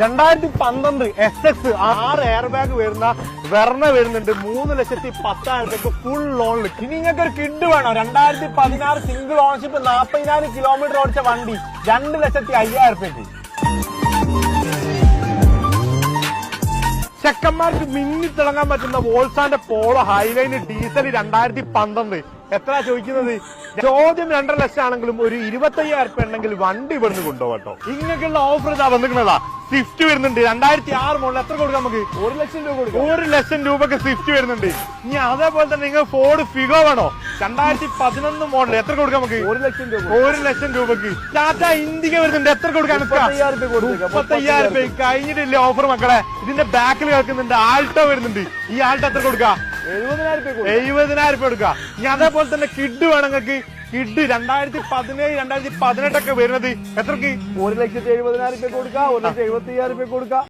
രണ്ടായിരത്തി പന്ത്രണ്ട് S X ആറ് എയർ ബാഗ് വരുന്ന വെർണ വരുന്നുണ്ട്. മൂന്ന് ലക്ഷത്തി പത്തായിരം രൂപ ഫുൾ ലോണിൽ ഇനി നിങ്ങൾക്ക് ഒരു കിഡ് വേണം. രണ്ടായിരത്തി പതിനാറ് സിംഗിൾ ഓണർഷിപ്പ് നാൽപ്പതിനായിരം കിലോമീറ്റർ ഓടിച്ച വണ്ടി രണ്ട് ലക്ഷത്തി അയ്യായിരം രൂപയ്ക്ക് ചെക്കന്മാർക്ക് മിന്നിത്തിളങ്ങാൻ പറ്റുന്ന വോൾസാന്റെ പോളോ ഹൈലൈൻ ഡീസൽ രണ്ടായിരത്തി പന്ത്രണ്ട് എത്ര ചോദിക്കുന്നത്? ചോദ്യം രണ്ടര ലക്ഷം ആണെങ്കിലും ഒരു ഇരുപത്തയ്യായിരം ഉണ്ടെങ്കിൽ വണ്ടി ഇവിടുന്ന് കൊണ്ടുപോകട്ടോ. ഇങ്ങനെയുള്ള ഓഫർ ഇതാ വന്നിരിക്കുന്നതാ. സ്വിഫ്റ്റ് വരുന്നുണ്ട്. രണ്ടായിരത്തി ആറ് മോഡൽ എത്ര കൊടുക്കാം നമുക്ക്? ഒരു ലക്ഷം രൂപ കൊടുക്കും. ഒരു ലക്ഷം രൂപക്ക് സ്വിഫ്റ്റ് വരുന്നുണ്ട്. ഇനി അതേപോലെ തന്നെ നിങ്ങൾ ഫോർഡ് ഫിഗോ വേണോ? രണ്ടായിരത്തി പതിനൊന്ന് മോഡൽ എത്ര കൊടുക്കാം നമുക്ക്? ഒരു ലക്ഷം രൂപ ഒരു ലക്ഷം രൂപക്ക്. ടാറ്റ ഇന്ത്യയ്ക്ക് വരുന്നുണ്ട്. എത്ര കൊടുക്കാൻ മുപ്പത്തയ്യായിരം രൂപ കഴിഞ്ഞിട്ടില്ല ഓഫർ മക്കളെ? ഇതിന്റെ ബാക്കിൽ കേൾക്കുന്നുണ്ട് ആൾട്ടോ വരുന്നുണ്ട്. ഈ ആൾട്ടോ എത്ര കൊടുക്കാം? എഴുപതിനായിരം രൂപ കൊടുക്കാം. എഴുപതിനായിരം രൂപ കൊടുക്കുക ഇനി അതേപോലെ തന്നെ കിഡ് വേണം നിങ്ങൾക്ക്. കിഡ് രണ്ടായിരത്തി പതിനേഴ് രണ്ടായിരത്തി പതിനെട്ടൊക്കെ വരുന്നത്. എത്രക്ക്? ഒരു ലക്ഷത്തി എഴുപതിനായിരം രൂപ കൊടുക്കാം ഒരു ലക്ഷത്തി എഴുപത്തി അയ്യായിരം രൂപ കൊടുക്കാം.